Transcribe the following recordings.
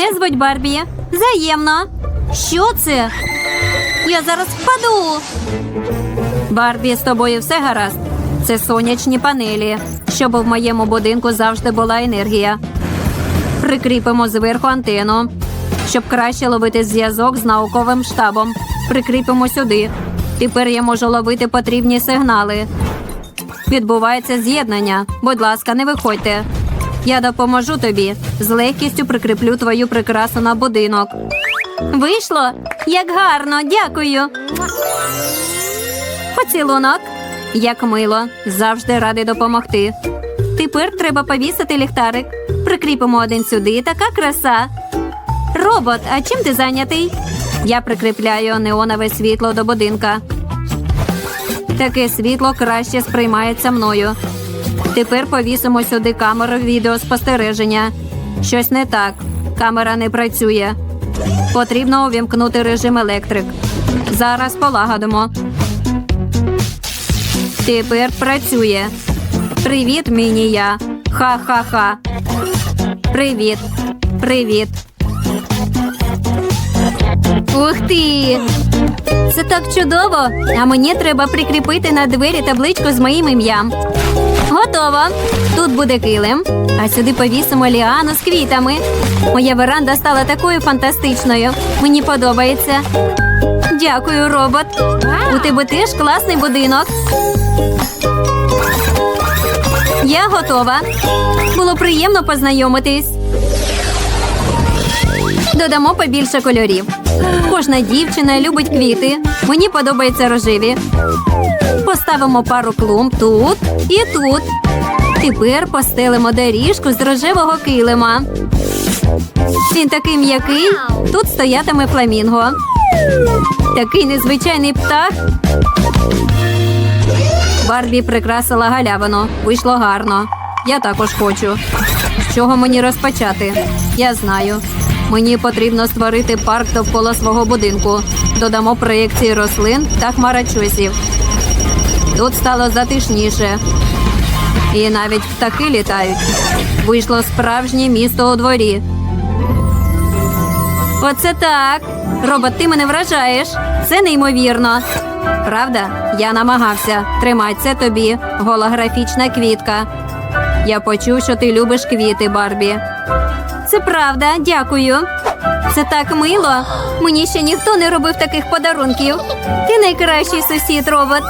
Мене звуть Барбі. Взаємно. Що це? Я зараз впаду. Барбі, з тобою все гаразд. Це сонячні панелі, щоб в моєму будинку завжди була енергія. Прикріпимо зверху антенну, щоб краще ловити зв'язок з науковим штабом. Прикріпимо сюди. Тепер я можу ловити потрібні сигнали. Відбувається з'єднання. Будь ласка, не виходьте. Я допоможу тобі. З легкістю прикріплю твою прикрасу на будинок. Вийшло? Як гарно, дякую. Поцілунок. Як мило, завжди радий допомогти. Тепер треба повісити ліхтарик. Прикріпимо один сюди. Така краса. Робот, а чим ти зайнятий? Я прикріпляю неонове світло до будинка. Таке світло краще сприймається мною. Тепер повісимо сюди камеру відеоспостереження. Щось не так. Камера не працює. Потрібно увімкнути режим електрик. Зараз полагодимо. Тепер працює. Привіт, мінія. Ха-ха-ха. Привіт. Привіт. Ух ти! Це так чудово! А мені треба прикріпити на двері табличку з моїм ім'ям. Готово. Тут буде килим, а сюди повісимо ліану з квітами. Моя веранда стала такою фантастичною. Мені подобається. Дякую, робот. У тебе теж класний будинок. Я готова. Було приємно познайомитись. Додамо побільше кольорів. Кожна дівчина любить квіти. Мені подобаються рожеві. Поставимо пару клумб тут і тут. Тепер постелимо доріжку з рожевого килима. Він такий м'який. Тут стоятиме фламінго. Такий незвичайний птах. Барбі прикрасила галявину. Вийшло гарно. Я також хочу. З чого мені розпочати? Я знаю. Мені потрібно створити парк довкола свого будинку. Додамо проєкції рослин та хмарочосів. Тут стало затишніше. І навіть птахи літають. Вийшло справжнє місто у дворі. Оце так. Робот, ти мене вражаєш. Це неймовірно. Правда, я намагався. Тримай це тобі. Голографічна квітка. Я почув, що ти любиш квіти, Барбі. Це правда, дякую. Це так мило. Мені ще ніхто не робив таких подарунків. Ти найкращий сусід, робот.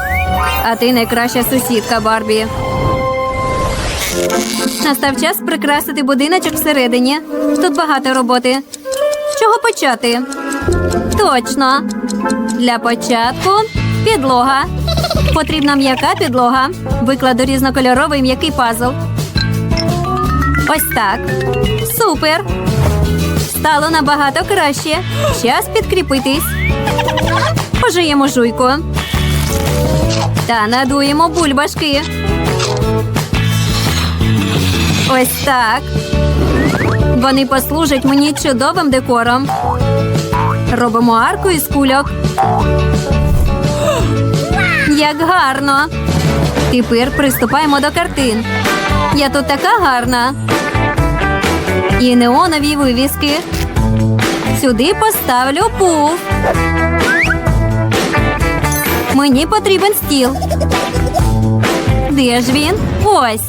А ти найкраща сусідка, Барбі. Настав час прикрасити будиночок всередині. Тут багато роботи. З чого почати? Точно. Для початку підлога. Потрібна м'яка підлога. Викладу різнокольоровий м'який пазл. Ось так. Супер. Стало набагато краще. Час підкріпитись. Пожиємо жуйку. Та надуємо бульбашки. Ось так. Вони послужать мені чудовим декором. Робимо арку із кульок. Як гарно. Тепер приступаємо до картин. Я тут така гарна. І неонові вивіски. Сюди поставлю пуф. Мені потрібен стіл. Де ж він? Ось.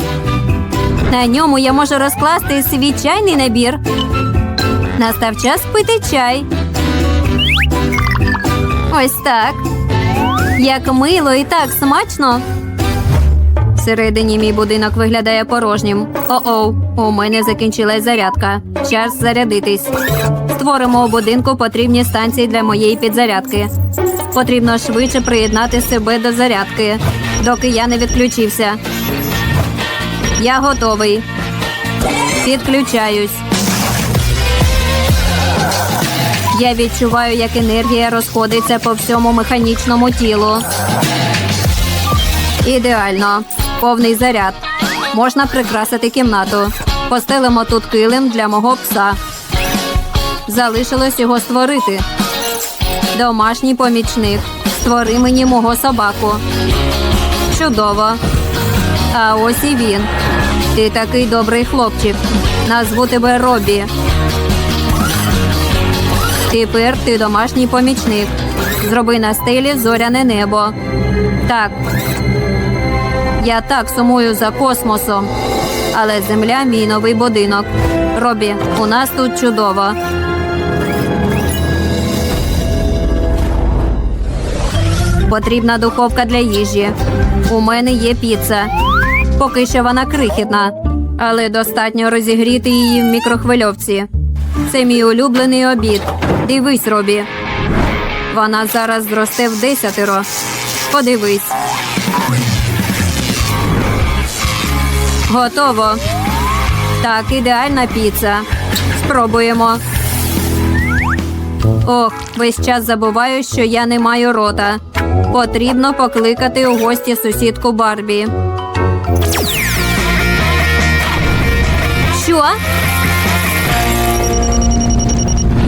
На ньому я можу розкласти свій чайний набір. Настав час пити чай. Ось так. Як мило і так смачно. Всередині мій будинок виглядає порожнім. О-оу, у мене закінчилась зарядка. Час зарядитись. Створимо у будинку потрібні станції для моєї підзарядки. Потрібно швидше приєднати себе до зарядки, доки я не відключився. Я готовий. Підключаюсь. Я відчуваю, як енергія розходиться по всьому механічному тілу. Ідеально. Повний заряд. Можна прикрасити кімнату. Постелимо тут килим для мого пса. Залишилось його створити. Домашній помічник. Створи мені мого собаку. Чудово. А ось і він. Ти такий добрий хлопчик. Назву тебе Робі. Тепер ти домашній помічник. Зроби на стелі зоряне небо. Так. Я так сумую за космосом. Але земля мій новий будинок. Робі, у нас тут чудово. Потрібна духовка для їжі. У мене є піца. Поки що вона крихітна, але достатньо розігріти її в мікрохвильовці. Це мій улюблений обід. Дивись, Робі. Вона зараз зросте в десятеро. Подивись. Готово. Так, ідеальна піца. Спробуємо. Ох, весь час забуваю, що я не маю рота. Потрібно покликати у гості сусідку Барбі. Що?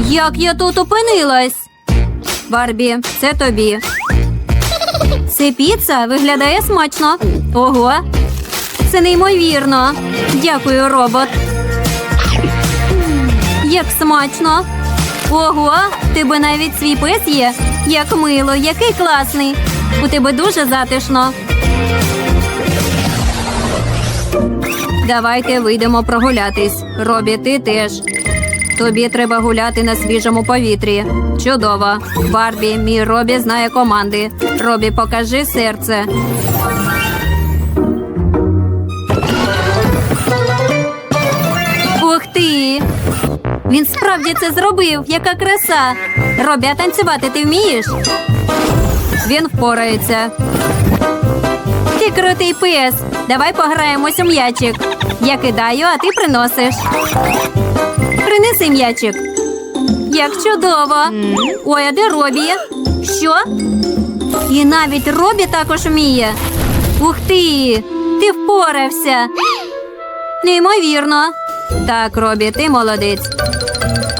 Як я тут опинилась? Барбі, це тобі. Це піца виглядає смачно. Ого. Це неймовірно. Дякую, робот. Як смачно. Ого, тебе навіть свій пес є. Як мило, який класний. У тебе дуже затишно. Давайте вийдемо прогулятись. Робі, ти теж. Тобі треба гуляти на свіжому повітрі. Чудово. Барбі, мій Робі знає команди. Робі, покажи серце. Він справді це зробив. Яка краса. Робі, а танцювати ти вмієш? Він впорається. Ти крутий пес. Давай пограємось у м'ячик. Я кидаю, а ти приносиш. Принеси м'ячик. Як чудово. Ой, а де Робі? Що? І навіть Робі також вміє. Ух ти! Ти впорався. Неймовірно. Так, Робі, ти молодець.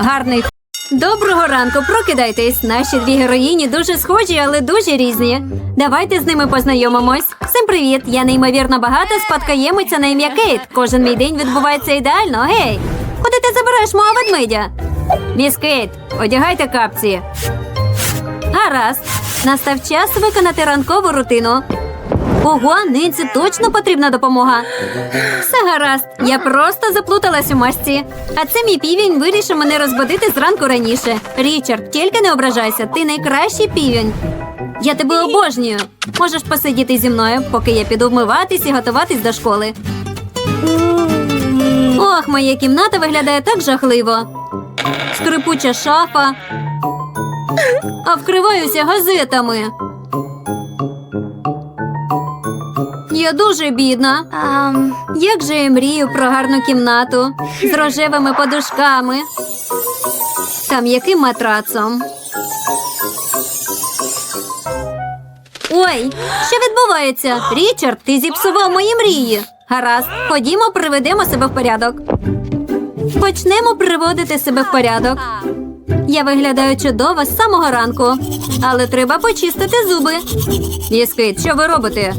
Гарний. Доброго ранку, прокидайтесь. Наші дві героїні дуже схожі, але дуже різні. Давайте з ними познайомимось. Всім привіт! Я неймовірно багата спадкоємиця на ім'я Кейт. Кожен мій день відбувається ідеально. Гей! Куди ти забереш мого ведмедя? Міс Кейт, одягайте капці. Гаразд. Настав час виконати ранкову рутину. Ого, Нинці точно потрібна допомога. Все гаразд, я просто заплуталась у масці. А це мій півень вирішив мене розбудити зранку раніше. Річард, тільки не ображайся, ти найкращий півень. Я тебе обожнюю. Можеш посидіти зі мною, поки я піду вмиватись і готуватись до школи. Ох, моя кімната виглядає так жахливо. Скрипуча шафа. А вкриваюся газетами. Я дуже бідна. Як же я мрію про гарну кімнату з рожевими подушками та м'яким матрацом. Ой, що відбувається? Річард, ти зіпсував мої мрії. Гаразд, ходімо, приведемо себе в порядок. Почнемо приводити себе в порядок. Я виглядаю чудово з самого ранку, але треба почистити зуби. Міскит, що ви робите?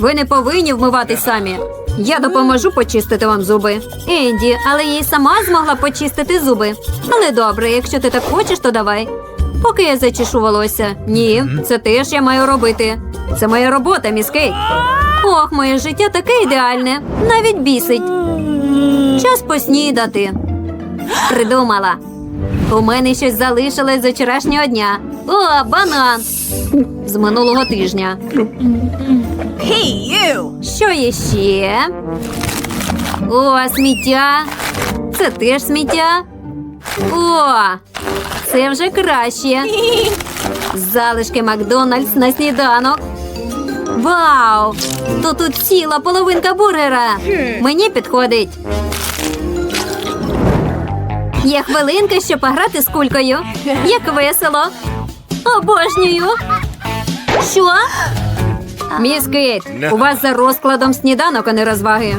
Ви не повинні вмиватись самі. Я допоможу почистити вам зуби. Енді, але я й сама змогла почистити зуби. Але добре, якщо ти так хочеш, то давай. Поки я зачешу волосся. Ні, це теж я маю робити. Це моя робота, міскейт. Ох, моє життя таке ідеальне, навіть бісить. Час поснідати. Придумала. У мене щось залишилось з вчорашнього дня. О, банан! З минулого тижня. Hey, you! Що є ще? О, сміття. Це теж сміття. О, це вже краще. Залишки Макдональдс на сніданок. Вау! То тут ціла половинка бургера. Мені підходить. Є хвилинка, щоб пограти з кулькою. Як весело. Обожнюю. Що? Міс Кейт, у вас за розкладом сніданок, а не розваги.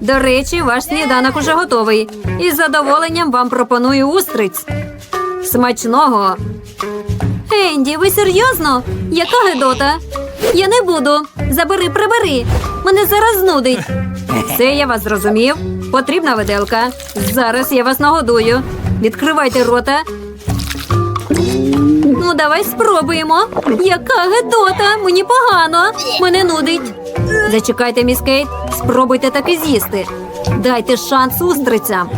До речі, ваш сніданок уже готовий. І з задоволенням вам пропоную устриць. Смачного. Енді, ви серйозно? Яка гидота? Я не буду. Забери, прибери. Мене зараз знудить. Все, я вас зрозумів. Потрібна виделка. Зараз я вас нагодую. Відкривайте рота. Ну, давай спробуємо. Яка гедота! Мені погано. Мене нудить. Зачекайте, міс Кейт. Спробуйте таки з'їсти. Дайте шанс устрицям.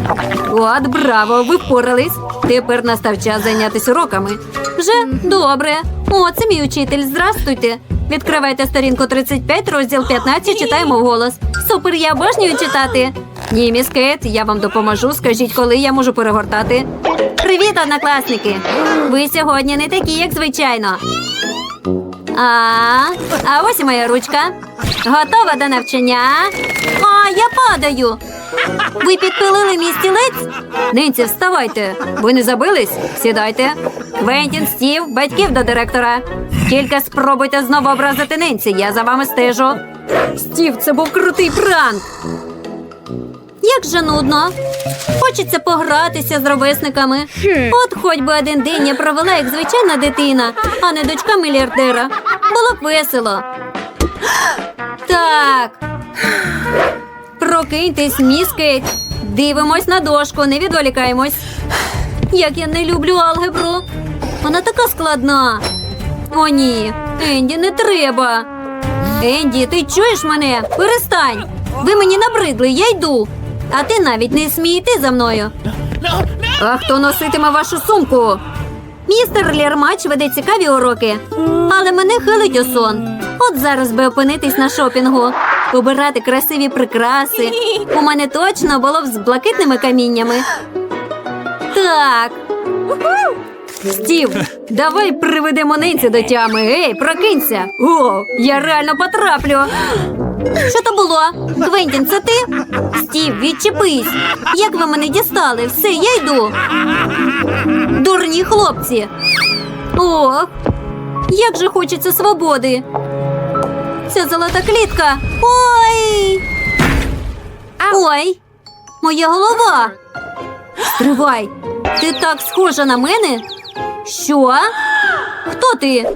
От, браво, ви впорались. Тепер настав час зайнятися уроками. Вже добре. О, це мій учитель. Здрастуйте. Відкривайте сторінку 35, розділ 15, читаємо вголос. Супер, я обожнюю читати. Ні, міс Кейт, я вам допоможу. Скажіть, коли я можу перегортати. Привіт, однокласники! Ви сьогодні не такі, як звичайно. А, а ось і моя ручка. Готова до навчання. А, я падаю. Ви підпилили мій стілець? Нинці, вставайте. Ви не забились? Сідайте. Квентін, Стів, батьків до директора. Тільки спробуйте знову образити Нинці, я за вами стежу. Стів, це був крутий пранк. Як же нудно. Хочеться погратися з ровесниками. От хоч би один день я провела як звичайна дитина, а не дочка мільярдера. Було б весело. Так. Прокиньтесь, Кейт. Дивимось на дошку, не відволікаємось. Як я не люблю алгебру. Вона така складна. О, ні, Енді, не треба. Енді, ти чуєш мене? Перестань. Ви мені набридли, я йду. А ти навіть не смій йти за мною. А хто носитиме вашу сумку? Містер Лєрмач веде цікаві уроки, але мене хилить у сон. От зараз би опинитись на шопінгу, обирати красиві прикраси. У мене точно було б з блакитними каміннями. Так. Стів, давай приведемо нинці до тями. Ей, прокинься. О, я реально потраплю. Що то було? Квентін, це ти? Стів, відчепись. Як ви мене дістали? Все, я йду. Дурні хлопці. Ох, як же хочеться свободи. Ця золота клітка. Ой. Ой, моя голова. Стривай. Ти так схожа на мене? Що? Хто ти?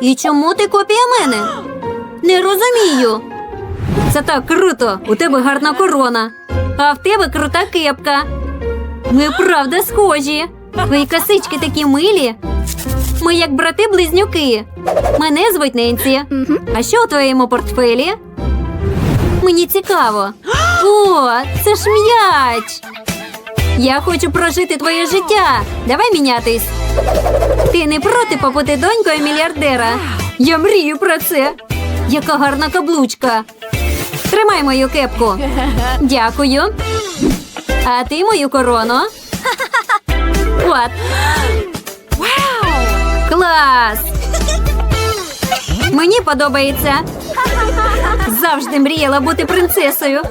І чому ти копія мене? Не розумію. Це так круто. У тебе гарна корона. А в тебе крута кепка. Ми правда схожі. Твої косички такі милі. Ми як брати-близнюки. Мене звуть Ненсі. А що у твоєму портфелі? Мені цікаво. О, це ж м'яч. Я хочу прожити твоє життя. Давай мінятись. Ти не проти побути донькою мільярдера? Я мрію про це. Яка гарна каблучка. Тримай мою кепку. Дякую. А ти мою корону. От. Клас! Мені подобається. Завжди мріяла бути принцесою.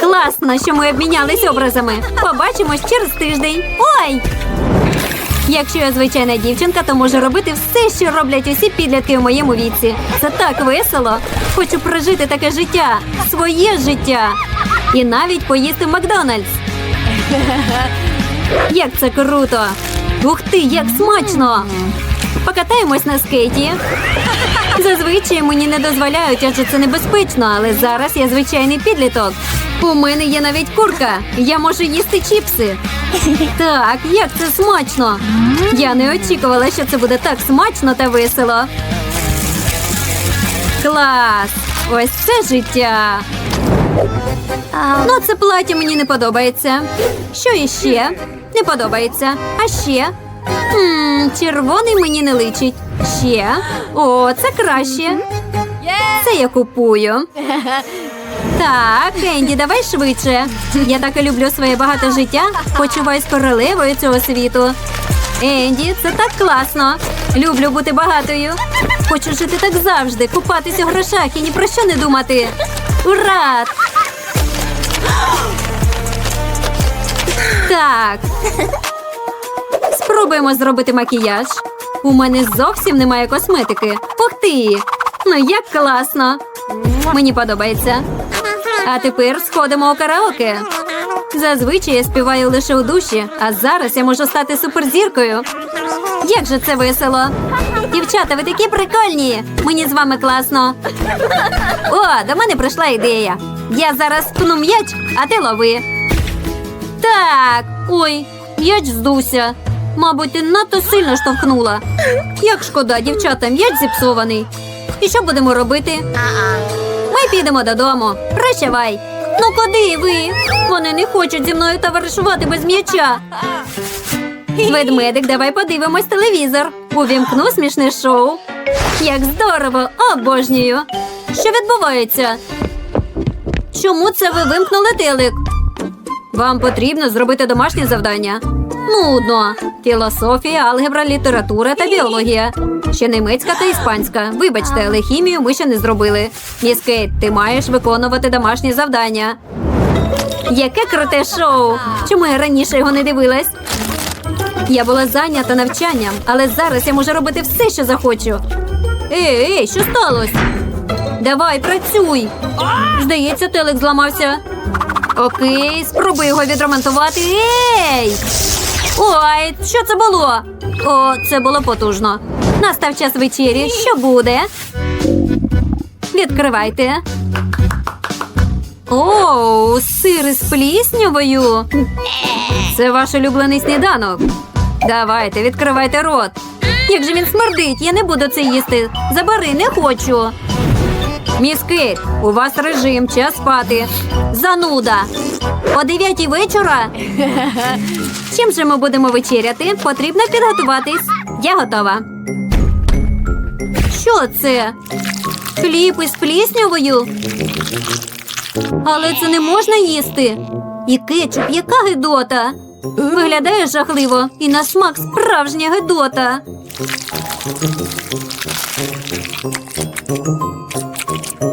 Класно, що ми обмінялись образами. Побачимось через тиждень. Ой! Якщо я звичайна дівчинка, то можу робити все, що роблять усі підлітки в моєму віці. Це так весело. Хочу прожити таке життя, своє життя. І навіть поїсти Макдональдс. Як це круто! Ух ти, як смачно! Покатаємось на скейті. Зазвичай мені не дозволяють, адже це небезпечно, але зараз я звичайний підліток. У мене є навіть курка. Я можу їсти чіпси. Так, як це смачно! Я не очікувала, що це буде так смачно та весело. Клас! Ось це життя. Ну, це плаття мені не подобається. Що іще? Не подобається. А ще? Хм, червоний мені не личить. Ще. О, це краще. Це я купую. Так, Енді, давай швидше. Я так і люблю своє багате життя. Почуваюсь королевою цього світу. Енді, це так класно. Люблю бути багатою. Хочу жити так завжди, купатись у грошах і ні про що не думати. Ура! Так. Спробуємо зробити макіяж. У мене зовсім немає косметики. Ух ти! Ну як класно! Мені подобається. А тепер сходимо у караоке. Зазвичай я співаю лише у душі, а зараз я можу стати суперзіркою. Як же це весело! Дівчата, ви такі прикольні! Мені з вами класно. О, до мене прийшла ідея. Я зараз пну м'яч, а ти лови. Так, ой, м'яч здувся. Мабуть, надто сильно штовхнула. Як шкода, дівчата, м'яч зіпсований. І що будемо робити? Ми підемо додому. Прощавай. Ну куди ви? Вони не хочуть зі мною товаришувати без м'яча. Ведмедик, давай подивимось телевізор. Увімкну смішне шоу. Як здорово, обожнюю. Що відбувається? Чому це ви вимкнули телек? Вам потрібно зробити домашнє завдання. Нудно. Філософія, алгебра, література та біологія. Ще німецька та іспанська. Вибачте, але хімію ми ще не зробили. Міс Кейт, ти маєш виконувати домашні завдання. Яке круте шоу! Чому я раніше його не дивилась? Я була зайнята навчанням, але зараз я можу робити все, що захочу. Ей, ей, що сталося? Давай, працюй. Здається, телек зламався. Окей, спробуй його відремонтувати. Ей! Ой, що це було? О, це було потужно. Настав час вечері. Що буде? Відкривайте. О, сир із пліснявою. Це ваш улюблений сніданок. Давайте, відкривайте рот. Як же він смердить, я не буду це їсти. Забери, не хочу. Міс Кейт, у вас режим, час спати. Зануда. О дев'ятій вечора. Чим же ми будемо вечеряти? Потрібно підготуватись. Я готова. Що це? Хліб із пліснявою? Але це не можна їсти. І кетчуп, яка гидота. Виглядає жахливо і на смак справжня гидота.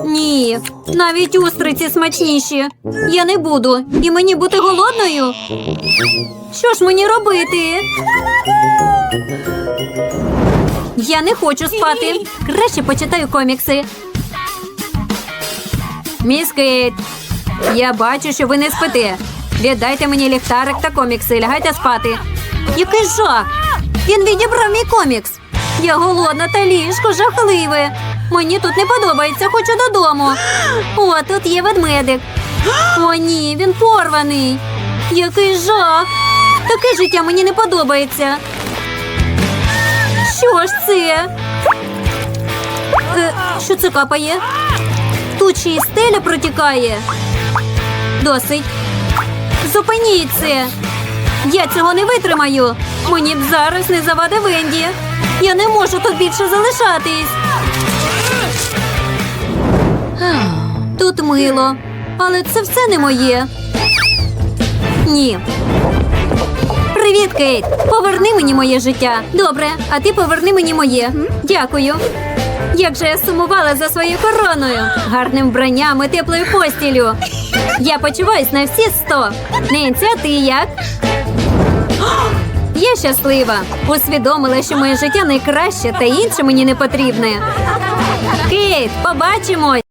Ні, навіть устриці смачніші. Я не буду. І мені бути голодною. Що ж мені робити? Я не хочу спати. Краще почитаю комікси. Міс Кейт, я бачу, що ви не спите. Віддайте мені ліхтарик та комікси, лягайте спати. Який жах! Він відібрав мій комікс. Я голодна та ліжко жахливе. Мені тут не подобається, хочу додому. О, тут є ведмедик. О, ні, він порваний. Який жах! Таке життя мені не подобається. Що ж це? Е, що це капає? Тут ще й стеля протікає. Досить. Зупиніть це. Я цього не витримаю. Мені б зараз не завади Венді. Я не можу тут більше залишатись. Тут мило, але це все не моє. Ні. Привіт, Кейт. Поверни мені моє життя. Добре, а ти поверни мені моє. Дякую. Як же я сумувала за своєю короною, гарним вбранням і теплою постілю. Я почуваюсь на всі сто. Ненці, ти як? Я щаслива. Усвідомила, що моє життя найкраще та інше мені не потрібне. Кейт, побачимось!